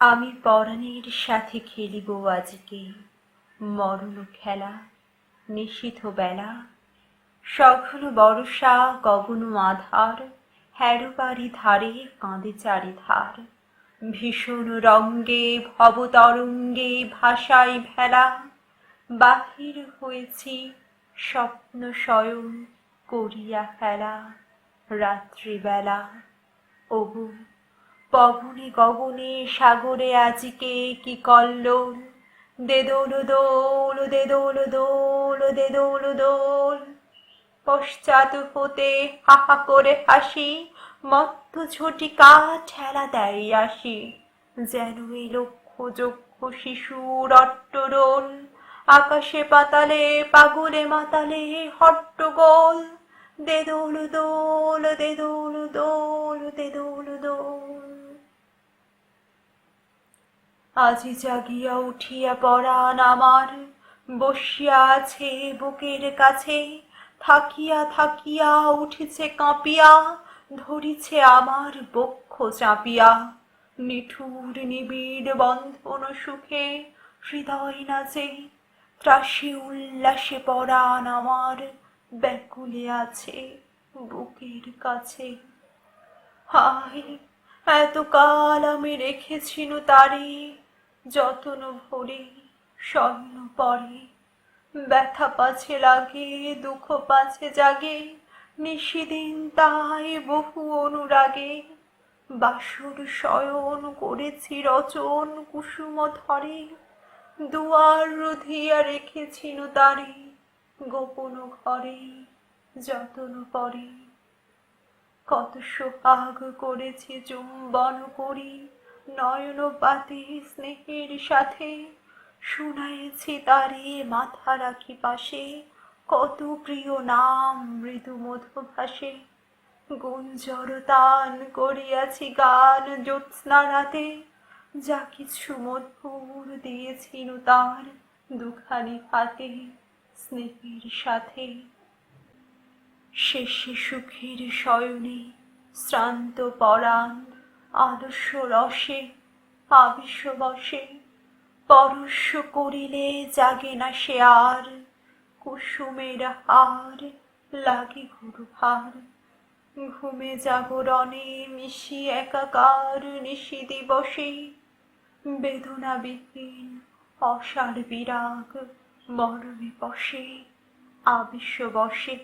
আমি পরাণের সাথে খেলিব আজকে। মরণ খেলা নিশীথ বেলা। সঘন বর্ষা, গগন আধার, হ্যারোবারি ধারে কাঁদে চারিধার। ভীষণ রঙ্গে, ভবতরঙ্গে ভাষায় ভেলা। বাহির হয়েছি, স্বপ্ন স্বয়ং করিয়া ফেলা। রাত্রিবেলা, ওগো পবনে গগনে সাগরে আজিকে কি কল্লোল দে দোল দোল দে দোল দোল দে দোল। পশ্চাৎ হতে হাহা করে হাসি মত্ত ঝটিকা ঠেলা দেয় আসি। যেন এই লক্ষ যক্ষ শিশুর অট্টরোল, আকাশে পাতালে, পাগলে মাতালে হট্টগোল। দে দোল দোল দে দোল দোল দোল আজি জাগিয়া উঠিয়া পরাণ আমার। বসিয়া আছে বুকের কাছে, থাকিয়া থাকিয়া উঠিছে কাঁপিয়া, ধরিছে আমার বক্ষ চাপিয়া। নিঠুর নিবিড় বন্ধন সুখে হৃদয় নাচে, ত্রাসে উল্লাসে পরাণ আমার ব্যাকুলে আছে বুকের কাছে। হায়, এতকাল আমি রেখেছিল তারে যতন ভরে, স্বর্ণ পরে, ব্যথা পাছে লাগে, দুঃখ পাছে জাগে, নিশিদিন তাই বহু অনুরাগে, বাসুর শয়ন করেছি রচন কুসুম ধরে, দুয়ার রুধিয়া রেখেছিল তারে গোপন ঘরে যতন পরে। কত সোহাগ করেছি চুম্বন করি নয়ন পাতে স্নেহের সাথে শুনাইছি তারে মাথা রাখি পাশে। কত প্রিয় নাম মৃদু মধু ভাসে গুঞ্জর তান করিয়াছি গান জ্যোৎস্না রাতে। যা কিছু মধুর দিয়েছিল তার দুখানি হাতে স্নেহের সাথে। শেষে সুখের শয়নে শ্রান্ত পরাণ আদর্শ রসে আবেশ বসে পরশ করিলে জাগে না সে আর, কুসুমের হার লাগে গুরু ভার ঘুমে জাগরণে মিশি একাকার, নিশি দিবসে বেদনা বিহীন অসার বিরাগ মরমে বসে আবেশ বসে